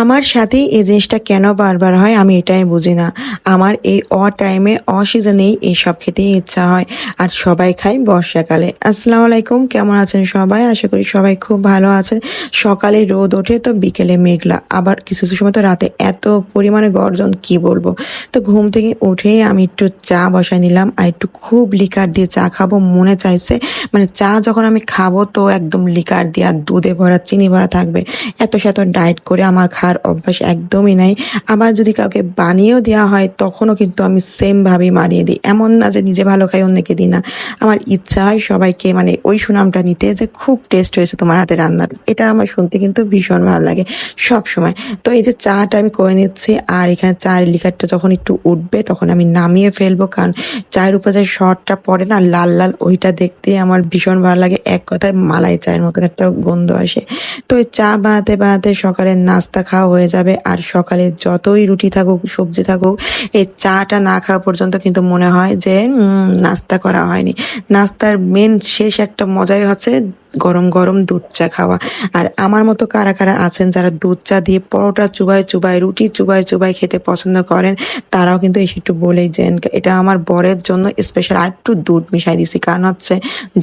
আমার সাথেই এই জিনিসটা কেন বারবার হয় আমি এটাই বুঝি না। আমার এই অ টাইমে অ সিজনেই এইসব খেতেই ইচ্ছা হয় আর সবাই খায় বর্ষাকালে। আসসালামু আলাইকুম, কেমন আছেন সবাই? আশা করি সবাই খুব ভালো আছে। সকালে রোদ ওঠে তো বিকেলে মেঘলা, আবার কিছু কিছু সময় তো রাতে এত পরিমাণে গর্জন, কি বলব? তো ঘুম থেকে উঠেই আমি একটু চা বসাই নিলাম আর একটু খুব লিকার দিয়ে চা খাব, মনে চাইছে। মানে চা যখন আমি খাব তো একদম লিকার দিয়ে আর দুধে ভরা, চিনি ভরা থাকবে। এত শত ডায়েট করে আমার খাওয়ার অভ্যাস একদমই নাই। আবার যদি কাউকে বানিয়েও দেওয়া হয়, তখনও কিন্তু আমি সেম ভাবেই বানিয়ে দিই। এমন না যে নিজে ভালো খাই, অন্যকে দিই না। আমার ইচ্ছা হয় সবাইকে মানে ওই সুনামটা নিতে যে খুব টেস্ট হয়েছে তোমার হাতে রান্নার। এটা আমার শুনতে কিন্তু ভীষণ ভালো লাগে সব সময় তো এই যে চাটা আমি করে নিচ্ছি, আর এখানে চায়ের লিকারটা যখন একটু উঠবে, তখন আমি নামিয়ে ফেলব। কারণ চায়ের উপর যে শর্টটা পড়ে না, লাল লাল, ওইটা দেখতে আমার ভীষণ ভালো লাগে। এক কথায় মালাই চায়ের মতন একটা গন্ধ আসে। তো এই চা বানাতে বানাতে সকালের নাস্তা খাওয়া হয়ে যাবে। আর সকালে যতই রুটি থাকুক, সবজি থাকুক, এই চাটা না খাওয়া পর্যন্ত কিন্তু মনে হয় যে নাস্তা করা হয়নি। নাস্তার মেন শেষ একটা মজাই হচ্ছে গরম গরম দুধ চা খাওয়া। আর আমার মতো কারা কারা আছেন যারা দুধ চা দিয়ে পরোটা চুবাই চুবাই রুটি চুবাই চুবাই খেতে পছন্দ করেন, তারাও কিন্তু এসে একটু বলেই যেন এটা আমার বরের জন্য স্পেশাল আর একটু দুধ মিশাই দিছি। কারণ হচ্ছে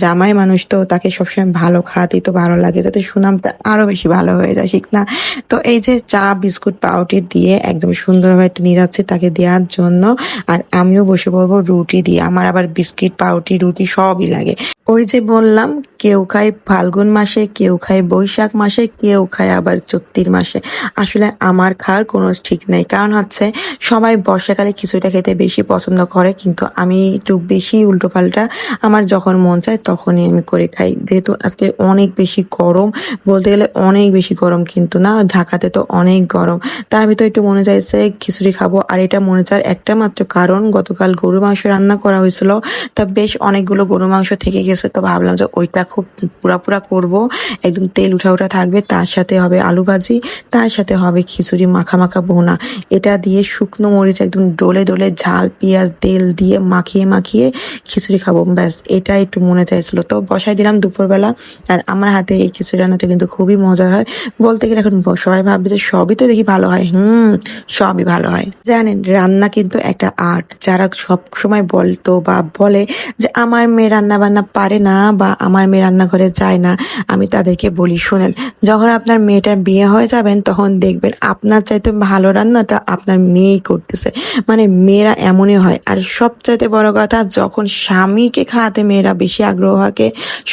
জামাই মানুষ তো তাকে সবসময় ভালো খাওয়াতেই তো ভালো লাগে যাতে সুনামটা আরও বেশি ভালো হয়ে যায়, ঠিক না? তো এই যে চা, বিস্কুট পাউটি দিয়ে একদম সুন্দরভাবে যাচ্ছে তাকে দেওয়ার জন্য। আর আমিও বসে পড়ব রুটি দিয়ে। আমার আবার বিস্কিট পাউটি রুটি সবই লাগে। ওই যে বললাম, কেউ খায় ফাল্গুন মাসে, কেউ খায় বৈশাখ মাসে, কেউ খায় আবার চৈত্রির মাসে। আসলে আমার খাওয়ার কোনো ঠিক নেই। কারণ হচ্ছে, সবাই বর্ষাকালে খিচুড়িটা খেতে বেশি পছন্দ করে, কিন্তু আমি একটু বেশি উল্টো পাল্টা আমার যখন মন চায় তখনই আমি করে খাই। যেহেতু আজকে অনেক বেশি গরম, বলতে গেলে অনেক বেশি গরম কিন্তু না, ঢাকাতে তো অনেক গরম। তার ভিতর একটু মনে চাইছে খিচুড়ি খাব, আর এটা মনে চার একটা মাত্র কারণ গতকাল গরু মাংস রান্না করা হয়েছিল, তা বেশ অনেকগুলো গরু মাংস থেকে গেছে। তো ভাবলাম যে ওইটা খুব পুরা পুরা করব। একদম তেল উঠা উঠা থাকবে, তার সাথে হবে আলু ভাজি, তার সাথে হবে খিচুড়ি মাখা মাখা বোনা এটা দিয়ে শুকনো মরিচ একদম ডলে ডলে ঝাল, পেঁয়াজ, তেল দিয়ে মাখিয়ে মাখিয়ে খিচুড়ি খাব। ব্যাস এটা একটু মনে চাইছিল। তো বসাই দিলাম দুপুরবেলা, আর আমার হাতে এই খিচুড়ি রান্নাটা কিন্তু খুবই মজা হয়। বলতে গেলে এখন সবাই ভাববে যে সবই তো দেখি ভালো হয়। হুম, সবই ভালো হয়। জানেন, রান্না কিন্তু একটা আর্ট। যারা সব সময় বলতো বা বলে যে আমার মেয়ে রান্না বান্না পারে না বা আমার মেয়ে রান্নাঘরে যায় না, আমি তাদেরকে বলি, শোনেন, যখন আপনার মেয়েটার বিয়ে হয়ে যাবেন, তখন দেখবেন আপনার চাইতে ভালো রান্নাটা আপনার মেয়েই করতেছে। মানে মেয়েরা এমনই হয়। আর সবচাইতে বড় কথা, যখন স্বামীকে খাওয়াতে মেয়েরা বেশি আগ্রহ থাকে,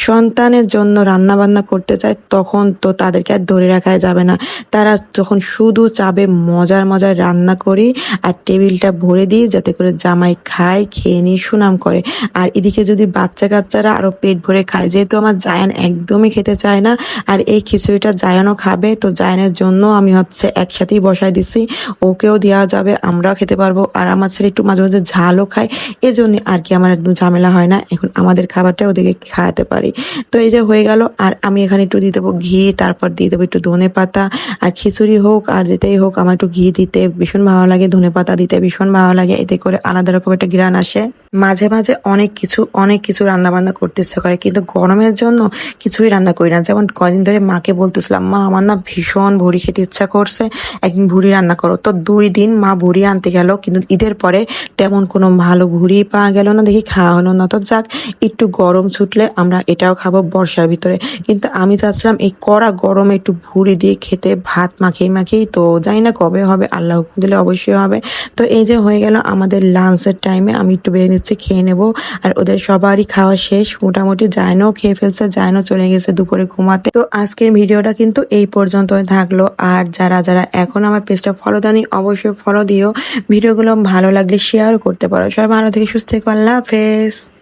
সন্তানের জন্য রান্না বান্না করতে চায়, তখন তো তাদেরকে আর ধরে রাখা যাবে না। তারা তখন শুধু চাবে মজার মজার রান্না করি আর টেবিলটা ভরে দিই, যাতে করে জামাই খায়, খেয়ে নিয়ে সুনাম করে। আর এদিকে যদি বাচ্চা কাচ্চারা আরও পেট ভরে খায়। যেহেতু আমার জায়ান একদমই খেতে চায় না, আর এই খিচুড়িটা জায়ানও খাবে, তো জায়ানের জন্য আমি হচ্ছে একসাথেই বসাই দিছি। ওকেও দেওয়া যাবে, আমরাও খেতে পারব। আর আমার ছেলে একটু মাঝে মাঝে ঝালও খায়, এজন্য আর কি আমার একদম ঝামেলা হয় না। এখন আমাদের খাবারটা ওদেরকে খাওয়াতে পারি। তো এই যে হয়ে গেল, আর আমি এখানে একটু দিয়ে দেবো ঘি, তারপর দিয়ে দেবো একটু ধনে পাতা। আর খিচুড়ি হোক আর যেটাই হোক, আমার একটু ঘি দিতে ভীষণ ভালো লাগে, ধনে পাতা দিতে ভীষণ ভালো লাগে। এতে করে আলাদা রকম একটা ঘ্রাণ আসে। মাঝে মাঝে অনেক কিছু অনেক কিছু রান্না বান্না করতে ইচ্ছে করে, কিন্তু গরমের জন্য কিছুই রান্না করি না। যেমন কদিন ধরে মাকে বলতেছিলাম, মা, আমার না ভীষণ ভুড়ি খেতে ইচ্ছা করছে, একদিন ভুড়ি রান্না করো। তো দুই দিন মা ভুড়ি আনতে গেল, কিন্তু ঈদের পরে তেমন কোনো ভালো ভুড়ি পাওয়া গেল না, দেখি খাওয়া হলো না। তো যাক, একটু গরম ছুটলে আমরা এটাও খাব বর্ষার ভিতরে। কিন্তু আমি চাচ্ছিলাম এই কড়া গরমে একটু ভুড়ি দিয়ে খেতে, ভাত মাখিয়ে মাখিয়ে, তো জানি না কবে হবে, আল্লাহ হুকুম দিলে অবশ্যই হবে। তো এই যে হয়ে গেল আমাদের লাঞ্চের টাইমে আমি একটু বেড়ে নিচ্ছি খেয়ে নেব। আর ওদের সবারই খাওয়া শেষ। মোটামুটি জায়নও খেয়ে ফেলছে, জায়নও চলে গেছে দুপুরে ঘুমাতে। তো আজকের ভিডিওটা কিন্তু এই পর্যন্ত থাকল। আর যারা যারা এখন আমার পেজটা ফলো দানি অবশ্যই ফলো দিও। ভিডিওগুলো ভালো লাগলে শেয়ার করতে পারো। সবাই ভালো থেকে সুস্থ থেকে। আল্লাহ হাফেজ।